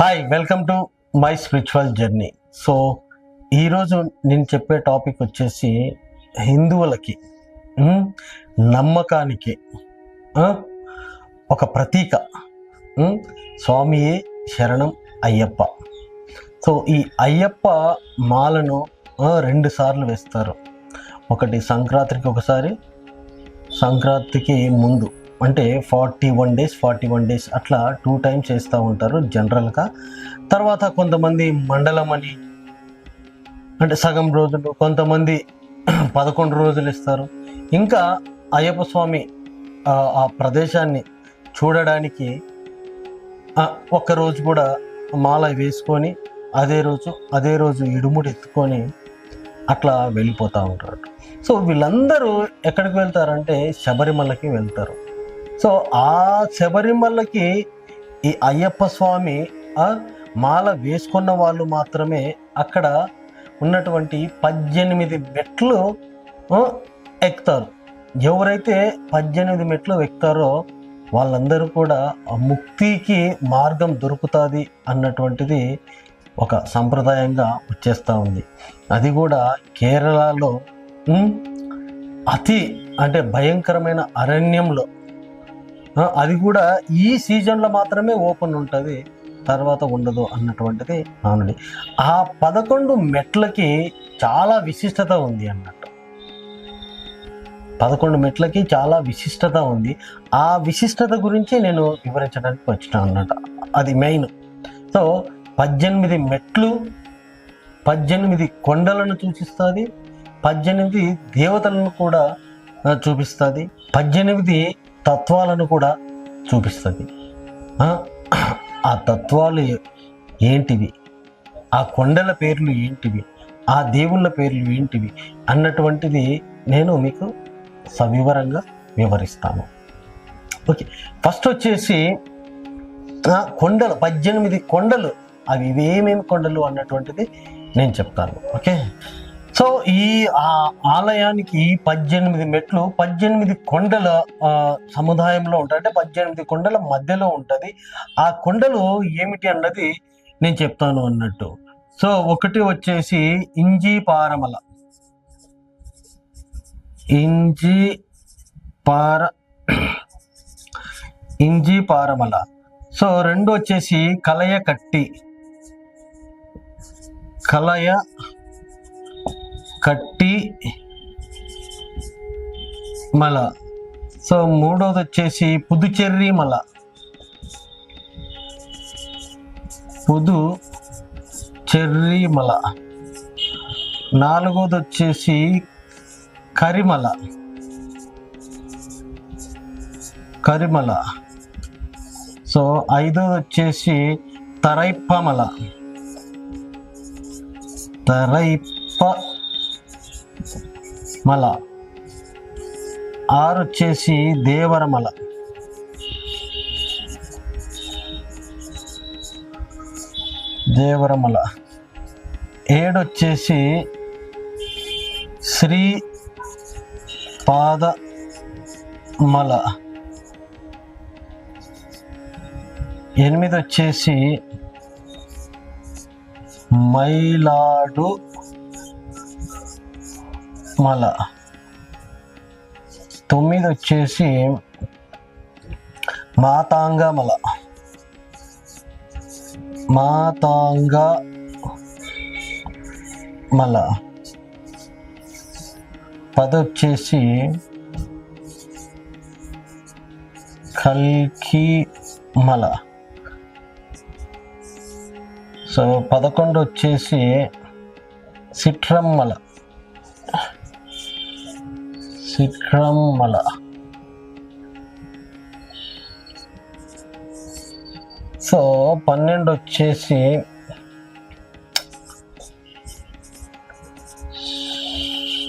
Hi welcome to my spiritual journey so ఈరోజు నేను చెప్పే టాపిక్ వచ్చేసి హిందువులకి నమ్మకానికి ఒక ప్రతీక స్వామియే శరణం అయ్యప్ప. సో ఈ అయ్యప్ప మాలను రెండు సార్లు వేస్తారు. ఒకటి సంక్రాంతికి ఒకసారి సంక్రాంతికి ముందు. అంటే forty one days forty one days అట్లా టూ టైమ్స్ చేస్తూ ఉంటారు జనరల్గా. తర్వాత కొంతమంది మండలం అని అంటే సగం రోజులు కొంతమంది పదకొండు రోజులు ఇస్తారు. ఇంకా అయ్యప్ప స్వామి ఆ ప్రదేశాన్ని చూడడానికి ఒక్కరోజు ఒక్క రోజు కూడా మాల వేసుకొని అదే రోజు అదే రోజు ఇడుముడు ఎత్తుకొని అట్లా వెళ్ళిపోతూ ఉంటారు. సో వీళ్ళందరూ ఎక్కడికి వెళ్తారంటే శబరిమలకి వెళ్తారు. సో ఆ శబరిమలకి ఈ అయ్యప్ప స్వామి మాల వేసుకున్న వాళ్ళు మాత్రమే అక్కడ ఉన్నటువంటి పద్దెనిమిది మెట్లు ఎక్కుతారు. ఎవరైతే పద్దెనిమిది మెట్లు ఎక్కుతారో వాళ్ళందరూ కూడా ఆ ముక్తికి మార్గం దొరుకుతుంది అన్నటువంటిది ఒక సంప్రదాయంగా వచ్చేస్తూ ఉంది. అది కూడా కేరళలో అతి అంటే భయంకరమైన అరణ్యంలో అది కూడా ఈ సీజన్లో మాత్రమే ఓపెన్ ఉంటుంది తర్వాత ఉండదు అన్నటువంటిది నానుడి ఆ పదకొండు మెట్లకి చాలా విశిష్టత ఉంది అన్నట్టు. పదకొండు మెట్లకి చాలా విశిష్టత ఉంది. ఆ విశిష్టత గురించి నేను వివరించడానికి వచ్చిన అన్నట్టు. అది మెయిన్. సో పద్దెనిమిది మెట్లు పద్దెనిమిది కొండలను సూచిస్తుంది పద్దెనిమిది దేవతలను కూడా చూపిస్తుంది పద్దెనిమిది తత్వాలను కూడా చూపిస్తుంది. ఆ, తత్వాలు ఏంటివి? ఆ కొండల పేర్లు ఏంటివి? ఆ దేవుళ్ళ పేర్లు ఏంటివి? అన్నటువంటిది నేను మీకు సవివరంగా వివరిస్తాను. ఓకే ఫస్ట్ వచ్చేసి కొండలు పద్దెనిమిది కొండలు. అవి ఏమేమి కొండలు అన్నటువంటిది నేను చెప్తాను. ఓకే? సో ఈ ఆలయానికి పద్దెనిమిది మెట్లు పద్దెనిమిది కొండల సముదాయంలో ఉంటాయి. అంటే పద్దెనిమిది కొండల మధ్యలో ఉంటుంది. ఆ కొండలు ఏమిటి అన్నది నేను చెప్తాను అన్నట్టు. సో ఒకటి వచ్చేసి ఇంజీ పారమల. ఇంజీ పార ఇంజీ పారమల. సో రెండు వచ్చేసి కలయ కట్టి కలయ కట్టి మల. సో మూడోది వచ్చేసి పుదుచెర్రి మల. పుదు చెర్రి మల. నాలుగోది వచ్చేసి కరిమల. కరిమల. సో ఐదోది వచ్చేసి తరైప్పమల తరైప్ప మల. ఆరు వచ్చేసి దేవరమల దేవరమల ఏడు వచ్చేసి శ్రీ పాద మల. ఎనిమిది వచ్చేసి మైలాడు మల తొమ్మిది వచ్చేసి మాతాంగ మల మాతాంగ మల పది వచ్చేసి కల్కి మల సో పదకొండు వచ్చేసి సిట్రమ్మల. సిట్రమ్మల సో పన్నెండు వచ్చేసి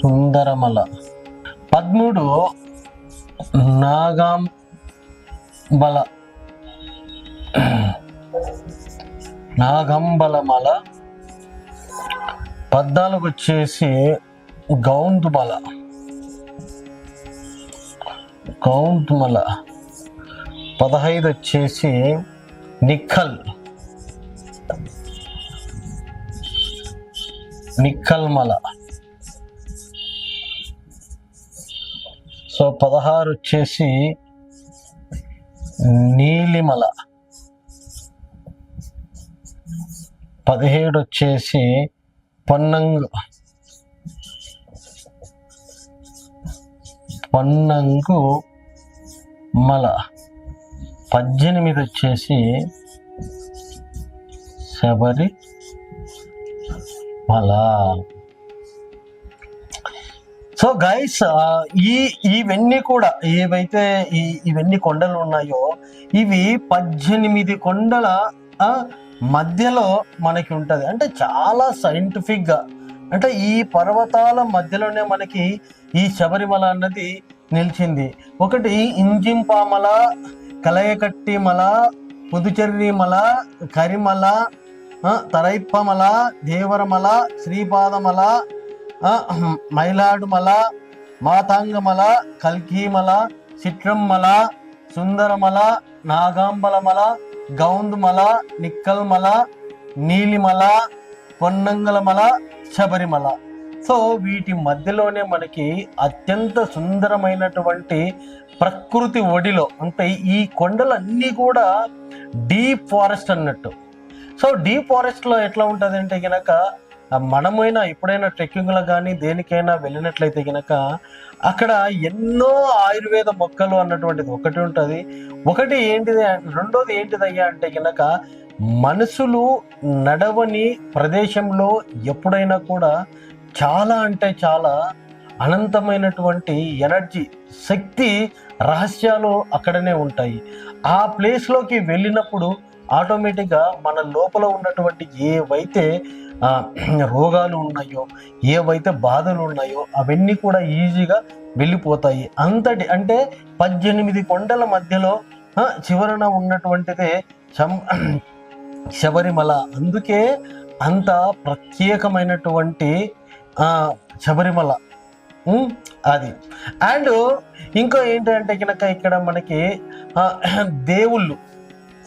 సుందరమల. పదమూడు నాగాం బల నాగంబలమల. పద్నాలుగు వచ్చేసి గౌందుమల. గౌందుమల పదహైదు వచ్చేసి నిఖల్ నిక్కల్మల. సో పదహారు వచ్చేసి నీలిమల. పదిహేడు వచ్చేసి పొన్నంగు. పొన్నంగు మల పద్దెనిమిది వచ్చేసి శబరి మల. సో గైస్ ఈ ఇవన్నీ కూడా ఏవైతే ఈ ఇవన్నీ కొండలు ఉన్నాయో ఇవి పద్దెనిమిది కొండల మధ్యలో మనకి ఉంటుంది. అంటే చాలా సైంటిఫిక్గా అంటే ఈ పర్వతాల మధ్యలోనే మనకి ఈ శబరిమల అన్నది నిలిచింది. ఒకటి ఇంజింపామల కలయకట్టిమల పుదుచెర్రిమల కరిమల తరైప్పమల దేవరమల శ్రీపాదమల మైలాడుమల మాతాంగమల కల్కీమల చిట్రమ్మల సుందరమల నాగాంబలమల గౌందుమల నిక్కల్మల నీలిమల పొన్నంగలమల శబరిమల. సో వీటి మధ్యలోనే మనకి అత్యంత సుందరమైనటువంటి ప్రకృతి ఒడిలో అంటే ఈ కొండలన్నీ కూడా డీప్ ఫారెస్ట్ అన్నట్టు. సో డీప్ ఫారెస్ట్లో ఎట్లా ఉంటుంది అంటే గనక మనమైనా ఎప్పుడైనా ట్రెక్కింగ్లో కానీ దేనికైనా వెళ్ళినట్లయితే గనక అక్కడ ఎన్నో ఆయుర్వేద మొక్కలు అన్నటువంటిది ఒకటి ఉంటుంది. ఒకటి ఏంటిది రెండోది ఏంటిదయ్యా అంటే గనక మనుషులు నడవని ప్రదేశంలో ఎప్పుడైనా కూడా చాలా అంటే చాలా అనంతమైనటువంటి ఎనర్జీ శక్తి రహస్యాలు అక్కడనే ఉంటాయి. ఆ ప్లేస్లోకి వెళ్ళినప్పుడు ఆటోమేటిక్గా మన లోపల ఉన్నటువంటి ఏవైతే రోగాలు ఉన్నాయో ఏవైతే బాధలు ఉన్నాయో అవన్నీ కూడా ఈజీగా వెళ్ళిపోతాయి. అంతటి అంటే పద్దెనిమిది కొండల మధ్యలో చివరన ఉన్నటువంటిదే సం శబరిమల. అందుకే అంత ప్రత్యేకమైనటువంటి శబరిమల. అది. అండ్ ఇంకో ఏంటంటే కనుక ఇక్కడ మనకి దేవుళ్ళు.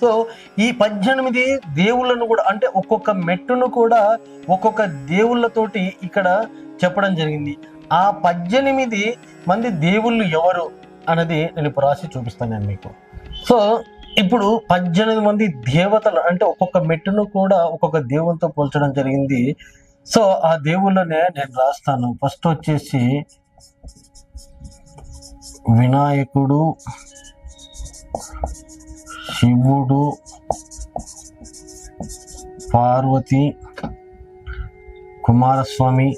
సో ఈ పద్దెనిమిది దేవుళ్ళను కూడా అంటే ఒక్కొక్క మెట్టును కూడా ఒక్కొక్క దేవుళ్ళతోటి ఇక్కడ చెప్పడం జరిగింది. ఆ పద్దెనిమిది మంది దేవుళ్ళు ఎవరు అన్నది నేను ఇప్పుడు రాసి చూపిస్తాను నేను మీకు. సో ఇప్పుడు పద్దెనిమిది మంది దేవతలు అంటే ఒక్కొక్క మెట్టును కూడా ఒక్కొక్క దేవునితో పోల్చడం జరిగింది. సో ఆ దేవుళ్ళనే నేను రాస్తాను. ఫస్ట్ వచ్చేసి వినాయకుడు శివుడు పార్వతి కుమారస్వామి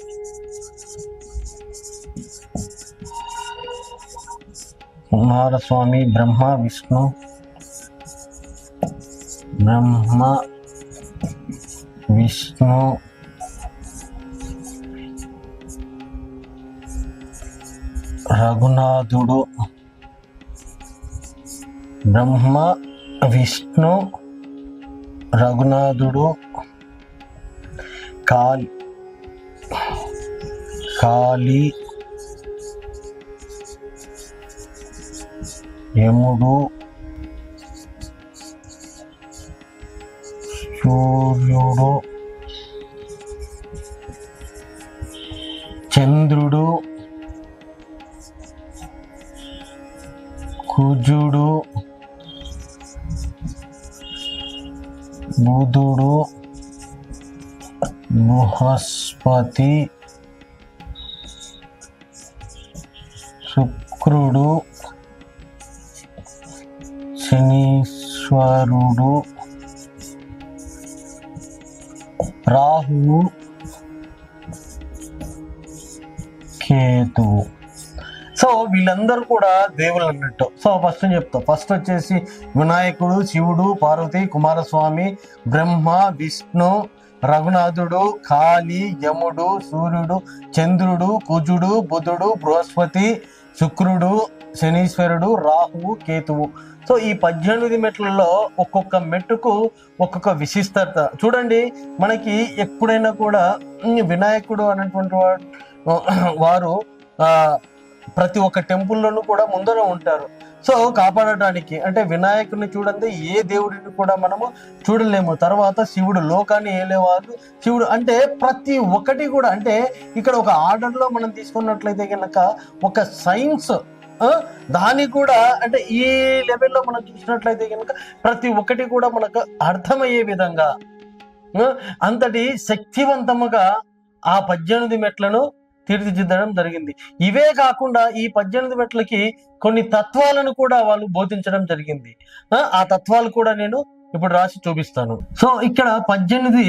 కుమారస్వామి బ్రహ్మ విష్ణు బ్రహ్మ విష్ణు రఘునాథుడు బ్రహ్మ విష్ణు రఘునాథుడు కాళి కాళి యముడు సూర్యుడు చంద్రుడు కుజుడు బుధుడు బృహస్పతి శుక్రుడు శనీశ్వరుడు రాహువు కేతువు. సో వీళ్ళందరూ కూడా దేవుళ్ళు అన్నట్టు. సో ఫస్ట్ చెప్తా. ఫస్ట్ వచ్చేసి వినాయకుడు శివుడు పార్వతి కుమారస్వామి బ్రహ్మ విష్ణు రఘునాథుడు కాళి యముడు సూర్యుడు చంద్రుడు కుజుడు బుధుడు బృహస్పతి శుక్రుడు శనీశ్వరుడు రాహువు కేతువు. సో ఈ పద్దెనిమిది మెట్లలో ఒక్కొక్క మెట్టుకు ఒక్కొక్క విశిష్టత. చూడండి మనకి ఎప్పుడైనా కూడా వినాయకుడు అనేటువంటి వారు ప్రతి ఒక్క టెంపుల్లోనూ కూడా ముందర ఉంటారు. సో కాపాడటానికి అంటే వినాయకుడిని చూడండి ఏ దేవుడిని కూడా మనము చూడలేము. తర్వాత శివుడు లోకాన్ని ఏలేవాడు శివుడు అంటే ప్రతి ఒక్కటి కూడా అంటే ఇక్కడ ఒక ఆర్డర్లో మనం తీసుకున్నట్లయితే కనుక ఒక సైన్స్ దాని కూడా అంటే ఈ లెవెల్లో మనం చూసినట్లయితే కనుక ప్రతి ఒక్కటి కూడా మనకు అర్థమయ్యే విధంగా అంతటి శక్తివంతముగా ఆ పద్దెనిమిది మెట్లను తీర్చిదిద్దడం జరిగింది. ఇవే కాకుండా ఈ పద్దెనిమిది మెట్లకి కొన్ని తత్వాలను కూడా వాళ్ళు బోధించడం జరిగింది. ఆ, తత్వాలు కూడా నేను ఇప్పుడు రాసి చూపిస్తాను. సో ఇక్కడ పద్దెనిమిది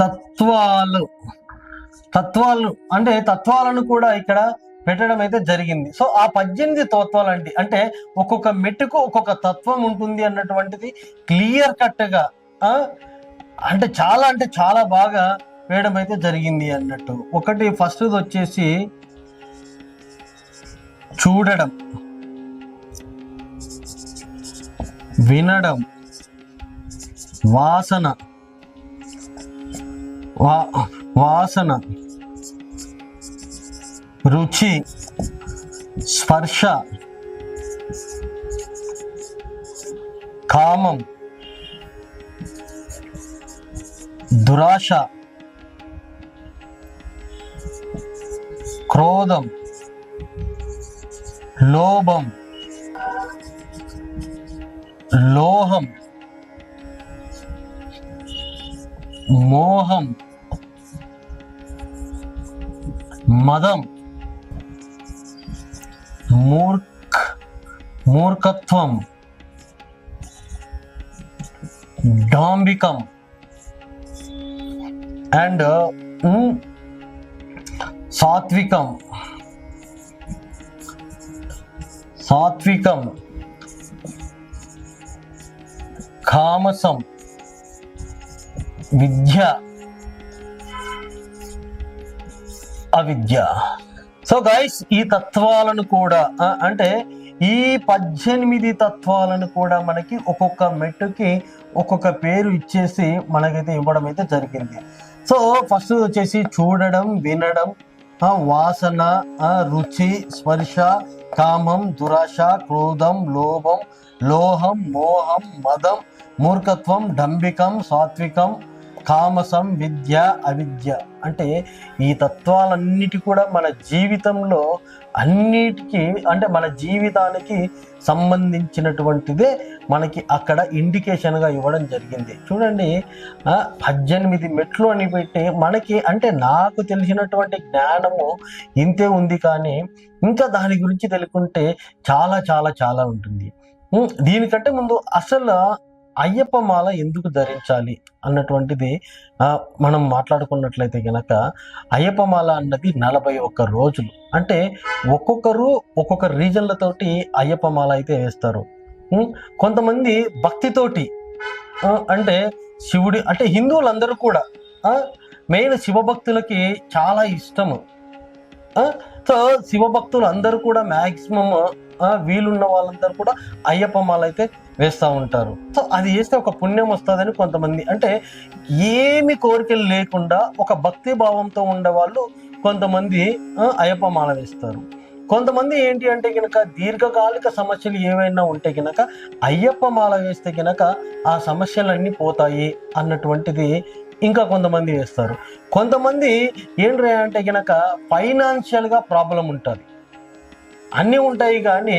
తత్వాలు తత్వాలు అంటే తత్వాలను కూడా ఇక్కడ పెట్టడం అయితే జరిగింది. సో ఆ పద్దెనిమిది తత్వాలు అంటే అంటే ఒక్కొక్క మెట్టుకు ఒక్కొక్క తత్వం ఉంటుంది అన్నటువంటిది క్లియర్ కట్గా అంటే చాలా అంటే చాలా బాగా వేయడం అయితే జరిగింది అన్నట్టు. ఒకటి ఫస్ట్ వచ్చేసి చూడడం. వినడం. వాసన. వా వాసన. రుచి. స్పర్శ. కామం. దురాశ. క్రోధం లోభం లోహం మోహం మదం మూర్ఖ మూర్ఖత్వం డాంబికం అండ్ సాత్వికం. సాత్వికం. కామసం. విద్య. అవిద్య. సో గైస్ ఈ తత్వాలను కూడా అంటే ఈ పద్దెనిమిది తత్వాలను కూడా మనకి ఒక్కొక్క మెట్టుకి ఒక్కొక్క పేరు ఇచ్చేసి మనకైతే ఇవ్వడం అయితే జరిగింది. సో ఫస్ట్ వచ్చేసి చూడడం వినడం వాసన రుచి స్పర్శ కామం దురాశ క్రోధం లోభం లోహం మోహం మదం మూర్ఖత్వం డంబికం సాత్వికం కామసం విద్య అవిద్య. అంటే ఈ తత్వాలన్నిటి కూడా మన జీవితంలో అన్నిటికీ అంటే మన జీవితానికి సంబంధించినటువంటిదే మనకి అక్కడ ఇండికేషన్గా ఇవ్వడం జరిగింది. చూడండి పద్దెనిమిది మెట్లు అని పెట్టి మనకి అంటే నాకు తెలిసినటువంటి జ్ఞానము ఇంతే ఉంది కానీ ఇంకా దాని గురించి తెలుసుకుంటే చాలా చాలా చాలా ఉంటుంది. దీనికంటే ముందు అసలు అయ్యప్ప మాల ఎందుకు ధరించాలి అన్నటువంటిది మనం మాట్లాడుకున్నట్లయితే కనుక అయ్యప్ప మాల అన్నది నలభై ఒక్క రోజులు. అంటే ఒక్కొక్కరు ఒక్కొక్క రీజన్లతోటి అయ్యప్ప మాల అయితే వేస్తారు. కొంతమంది భక్తితోటి అంటే శివుడి అంటే హిందువులందరూ కూడా మెయిన్ శివభక్తులకి చాలా ఇష్టము. సో శివభక్తులు అందరూ కూడా మ్యాక్సిమం వీలున్న వాళ్ళందరూ కూడా అయ్యప్ప మాల అయితే వేస్తూ ఉంటారు. సో అది వేస్తే ఒక పుణ్యం వస్తుందని కొంతమంది అంటే ఏమి కోరికలు లేకుండా ఒక భక్తి భావంతో ఉండేవాళ్ళు కొంతమంది అయ్యప్ప మాల వేస్తారు. కొంతమంది ఏంటి అంటే కనుక దీర్ఘకాలిక సమస్యలు ఏవైనా ఉంటే కనుక అయ్యప్ప మాల వేస్తే కనుక ఆ సమస్యలన్నీ పోతాయి అన్నటువంటిది ఇంకా కొంతమంది వేస్తారు కొంతమంది ఏంటి అంటే కనుక ఫైనాన్షియల్గా ప్రాబ్లం ఉంటుంది. అన్నీ ఉంటాయి కానీ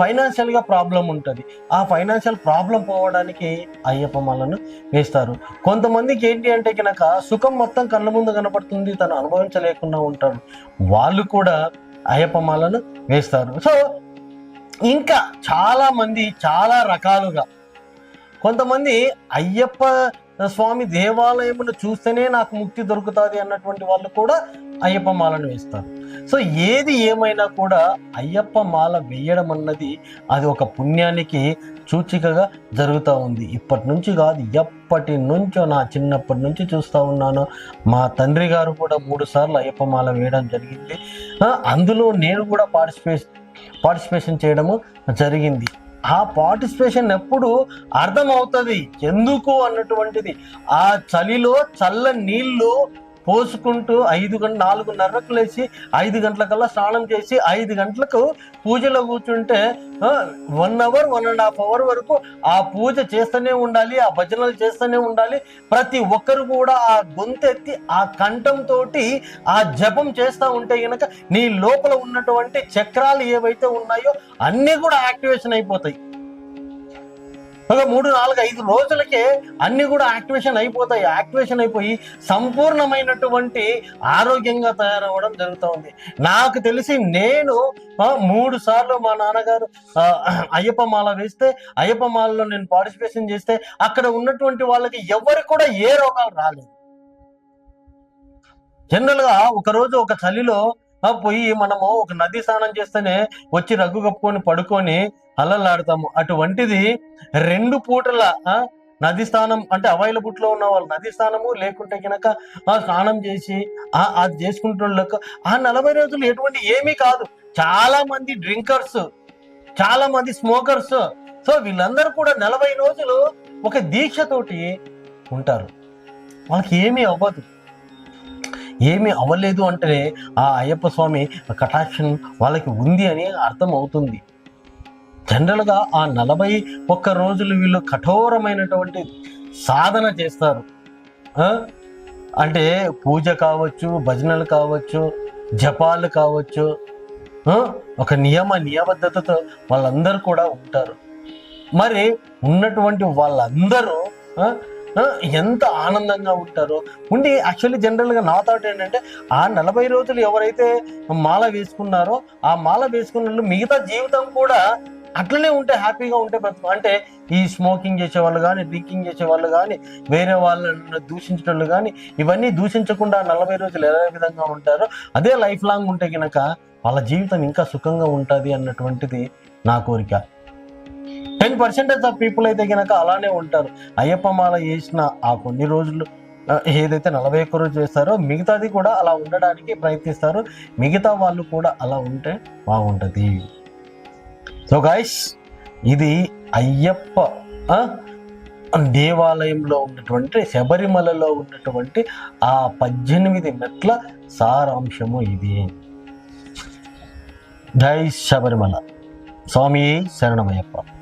ఫైనాన్షియల్గా ప్రాబ్లం ఉంటుంది. ఆ ఫైనాన్షియల్ ప్రాబ్లం పోవడానికి అయ్యప్ప మాలను వేస్తారు. కొంతమందికి ఏంటి అంటే కనుక సుఖం మొత్తం కళ్ళ ముందు కనపడుతుంది తను అనుభవించలేకుండా ఉంటారు. వాళ్ళు కూడా అయ్యప్ప మాలను వేస్తారు. సో ఇంకా చాలామంది చాలా రకాలుగా కొంతమంది అయ్యప్ప స్వామి దేవాలయమును చూస్తేనే నాకు ముక్తి దొరుకుతుంది అన్నటువంటి వాళ్ళు కూడా అయ్యప్ప మాలను వేస్తారు. సో ఏది ఏమైనా కూడా అయ్యప్ప మాల వేయడం అన్నది అది ఒక పుణ్యానికి సూచికగా జరుగుతూ ఉంది. ఇప్పటి నుంచి కాదు ఎప్పటి నుంచో నా చిన్నప్పటి నుంచి చూస్తూ ఉన్నాను. మా తండ్రి గారు కూడా మూడు సార్లు అయ్యప్ప మాల వేయడం జరిగింది. అందులో నేను కూడా పార్టిసిపేట్ పార్టిసిపేషన్ చేయడము జరిగింది. ఆ పార్టిసిపేషన్ ఎప్పుడు అర్థమవుతుంది? ఎందుకు అన్నటువంటిది. ఆ చలిలో చల్ల నీళ్ళు పోసుకుంటూ ఐదు గంట నాలుగున్నరకు లేచి ఐదు గంటలకల్లా స్నానం చేసి ఐదు గంటలకు పూజలో కూర్చుంటే one hour one and half hour వరకు ఆ పూజ చేస్తూనే ఉండాలి ఆ భజనలు చేస్తూనే ఉండాలి. ప్రతి ఒక్కరు కూడా ఆ గొంతెత్తి ఆ కంఠంతో ఆ జపం చేస్తూ ఉంటే గనక నీ లోపల ఉన్నటువంటి చక్రాలు ఏవైతే ఉన్నాయో అన్నీ కూడా యాక్టివేషన్ అయిపోతాయి. ఒక మూడు నాలుగు ఐదు రోజులకే అన్ని కూడా యాక్టివేషన్ అయిపోతాయి. యాక్టివేషన్ అయిపోయి సంపూర్ణమైనటువంటి ఆరోగ్యంగా తయారవ్వడం జరుగుతుంది. నాకు తెలిసి నేను మూడు సార్లు మా నాన్నగారు అయ్యప్ప మాల వేస్తే అయ్యప్ప మాలలో నేను పార్టిసిపేషన్ చేస్తే అక్కడ ఉన్నటువంటి వాళ్ళకి ఎవరికి కూడా ఏ రోగాలు రాలేదు. జనరల్గా ఒకరోజు ఒక రోజు ఒక చలిలో పోయి మనము ఒక నది స్నానం చేస్తేనే వచ్చి రగ్గు కప్పుకొని పడుకొని అల్లలాడతాము అటువంటిది రెండు పూటల నది స్నానం అంటే అవైలబుల్లో ఉన్న వాళ్ళు నది స్నానము లేకుంటే కనుక ఆ స్నానం చేసి ఆ అది చేసుకుంటున్న ఆ నలభై రోజులు ఎటువంటి ఏమీ కాదు. చాలా మంది డ్రింకర్స్ చాలా మంది స్మోకర్స్. సో వీళ్ళందరూ కూడా నలభై రోజులు ఒక దీక్షతోటి ఉంటారు. వాళ్ళకి ఏమీ అవ్వదు. ఏమీ అవ్వలేదు అంటే ఆ అయ్యప్ప స్వామి కటాక్షన్ వాళ్ళకి ఉంది అని అర్థం అవుతుంది జనరల్గా ఆ నలభై ఒక్క రోజులు వీళ్ళు కఠోరమైనటువంటి సాధన చేస్తారు. అంటే పూజ కావచ్చు భజనలు కావచ్చు జపాలు కావచ్చు ఒక నియమ నియబద్ధతతో వాళ్ళందరూ కూడా ఉంటారు. మరి ఉన్నటువంటి వాళ్ళందరూ ఎంత ఆనందంగా ఉంటారో? ఉండి యాక్చువల్లీ జనరల్గా నా థాట్ ఏంటంటే ఆ నలభై రోజులు ఎవరైతే మాల వేసుకున్నారో ఆ మాల వేసుకున్న మిగతా జీవితం కూడా అట్లనే ఉంటే హ్యాపీగా ఉంటే బ్రతుకు. అంటే ఈ స్మోకింగ్ చేసే వాళ్ళు కానీ డ్రింకింగ్ చేసే వాళ్ళు కానీ వేరే వాళ్ళని దూషించడం కానీ ఇవన్నీ దూషించకుండా నలభై రోజులు ఎలా విధంగా ఉంటారో అదే లైఫ్ లాంగ్ ఉంటే కనుక వాళ్ళ జీవితం ఇంకా సుఖంగా ఉంటుంది అన్నటువంటిది నా కోరిక. టెన్ పర్సెంటేజ్ ఆఫ్ పీపుల్ అయితే కనుక అలానే ఉంటారు. అయ్యప్ప మాల వేసిన ఆ కొన్ని రోజులు ఏదైతే నలభై ఒక్క రోజు చేస్తారో మిగతాది కూడా అలా ఉండడానికి ప్రయత్నిస్తారు. మిగతా వాళ్ళు కూడా అలా ఉంటే బాగుంటుంది. సో గైస్ ఇది అయ్యప్ప దేవాలయంలో ఉన్నటువంటి శబరిమలలో ఉన్నటువంటి ఆ పద్దెనిమిది మెట్ల సారాంశము ఇది. జై శబరిమల. స్వామి శరణమయ్యప్ప.